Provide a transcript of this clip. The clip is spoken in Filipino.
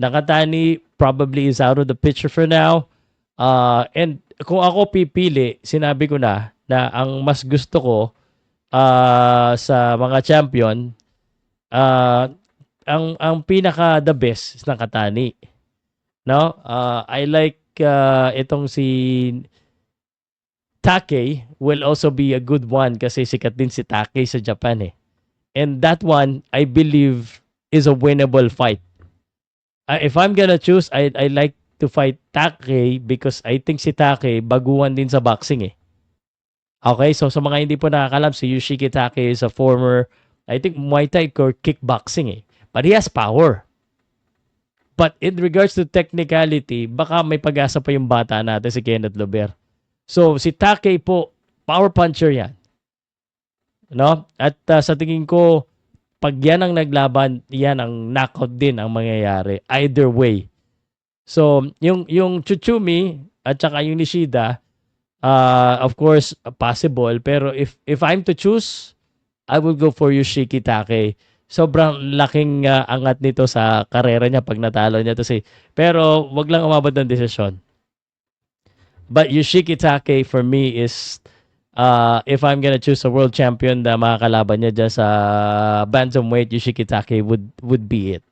Nakatani probably is out of the picture for now. Uh, and kung ako pipili, sinabi ko na na ang mas gusto ko uh, sa mga champion, uh, ang ang pinaka the best is Nakatani. No? Uh, I like uh, itong si Take will also be a good one kasi sikat din si Take sa Japan eh. And that one, I believe, is a winnable fight. Uh, if I'm gonna choose, I I like to fight Take because I think si Take baguhan din sa boxing eh. Okay, so sa mga hindi po nakakalam, si Yoshiki Take is a former, I think, Muay Thai or kickboxing eh. But he has power. But in regards to technicality, baka may pag-asa pa yung bata natin si Kenneth Lober. So, si Take po, power puncher yan. No? At uh, sa tingin ko, pag yan ang naglaban, yan ang knockout din ang mangyayari. Either way. So, yung, yung Chuchumi at saka yung Nishida, uh, of course, possible. Pero if, if I'm to choose, I will go for Yoshiki Take. Sobrang laking uh, angat nito sa karera niya pag natalo niya to si. Pero wag lang umabot ng desisyon. But Yoshiki Take for me is uh, if I'm gonna choose a world champion na makakalaban niya dyan sa bantamweight, Yoshiki Take would would be it.